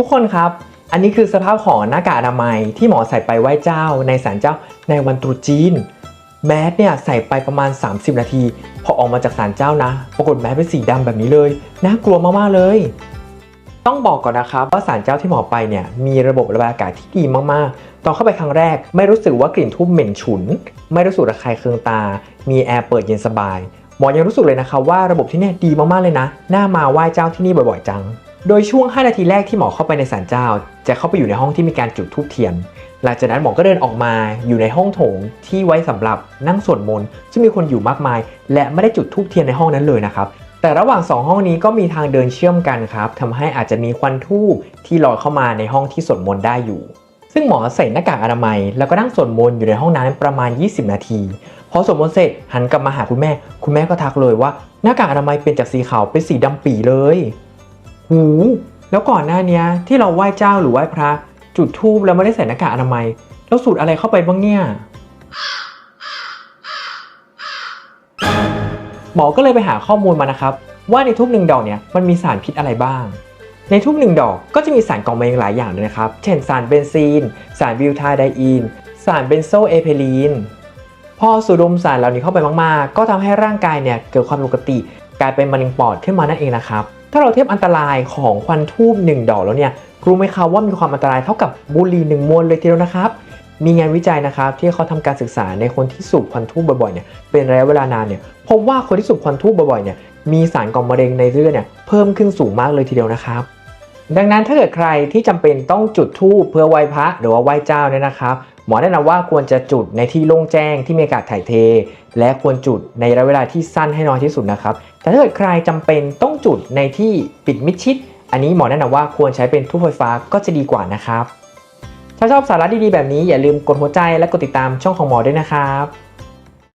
ทุกคนครับ อันนี้คือสภาพของหน้ากากอนามัยที่หมอใส่ไปไหว้เจ้า ในศาลเจ้าในวันตรุษจีน แมสเนี่ยใส่ไปประมาณ 30 นาที พอออกมาจากศาลเจ้านะ ปรากฏแมสเป็นสีดำแบบนี้เลยน่ากลัวมากๆเลย ต้องบอกก่อนนะครับว่าศาลเจ้าที่หมอไปเนี่ยมีระบบระบายอากาศที่ดีมากๆ ตอนเข้าไปครั้งแรก ไม่รู้สึกว่ากลิ่นทูบเหม็นฉุน ไม่รู้สึกระคายเคืองตา มีแอร์เปิดเย็นสบายหมอยังรู้สึกเลยนะคะว่าระบบที่เนี่ยดีมากๆเลยนะ น่ามาไหว้เจ้าที่นี่บ่อยๆจัง โดยช่วง 5 นาทีแรกที่หมอเข้าไปในศาลเจ้า จะเข้าไปอยู่ในห้องที่มีการจุดธูปเทียน หลังจากนั้นหมอก็เดินออกมาอยู่ในห้องโถงที่ไว้สำหรับนั่งสวดมนต์ซึ่งมีคนอยู่มากมาย และไม่ได้จุดธูปเทียนในห้องนั้นเลยนะครับ แต่ระหว่าง 2 ห้องนี้ก็มีทางเดินเชื่อมกันครับทำให้อาจจะมีควันทูบที่ลอยเข้ามาในห้องที่สวดมนต์ได้อยู่ ซึ่งหมอใส่หน้ากากอนามัย แล้วก็นั่งสวดมนต์อยู่ในห้องนั้นประมาณ 20 นาทีพอสวดมนต์เสร็จหันกลับมาหาคุณแม่ คุณแม่ก็ทักเลยว่า หน้ากากอนามัยเป็นจากสีขาวเป็นสีดำปี่เลย หูแล้วก่อนหน้านี้ที่เราไหว้เจ้าหรือไหว้พระ จุดธูปแล้วไม่ได้ใส่หน้ากากอนามัย แล้วสูตรอะไรเข้าไปบ้างเนี่ย หมอก็เลยไปหาข้อมูลมานะครับ ว่าในทูบหนึ่งดอกเนี่ยมันมีสารพิษอะไรบ้าง ในทูบหนึ่งดอกก็จะมีสารก่อมะเร็งหลายอย่างเลยนะครับ เช่นสารเบนซีน สารบิวทาไดอีน สารเบนโซเอเพลีนพอสูดดมสารเหล่านี้เข้าไปมาก ๆ ก็ทำให้ร่างกายเนี่ยเกิดความปกติ กลายเป็นมะเร็งปอดขึ้นมานั่นเองนะครับ ถ้าเราเทียบอันตรายของควันทูบหนึ่งดอกแล้วเนี่ยรู้ไหมครับว่ามีความอันตรายเท่ากับบุหรี่หนึ่งมวนเลยทีเดียวนะครับ มีงานวิจัยนะครับที่เขาทำการศึกษาในคนที่สูบควันทูบบ่อยๆเนี่ยเป็นระยะเวลานานเนี่ยพบว่าคนที่สูบควันทูบบ่อยๆเนี่ยมีสารก่อมะเร็งในเลือดเนี่ยเพิ่มขึ้นสูงมากเลยทีเดียวนะครับดังนั้นถ้าเกิดใครที่จำเป็นต้องจุดธูปเพื่อไหว้พระหรือว่าไหว้เจ้าเนี่ยนะครับ หมอแนะนำว่าควรจะจุดในที่โล่งแจ้งที่มีอากาศถ่ายเท และควรจุดในระยะเวลาที่สั้นให้น้อยที่สุดนะครับ แต่ถ้าเกิดใครจำเป็นต้องจุดในที่ปิดมิดชิด อันนี้หมอแนะนำว่าควรใช้เป็นทูบไฟฟ้าก็จะดีกว่านะครับ ถ้าชอบสาระดีๆแบบนี้อย่าลืมกดหัวใจและกดติดตามช่องของหมอด้วยนะครับ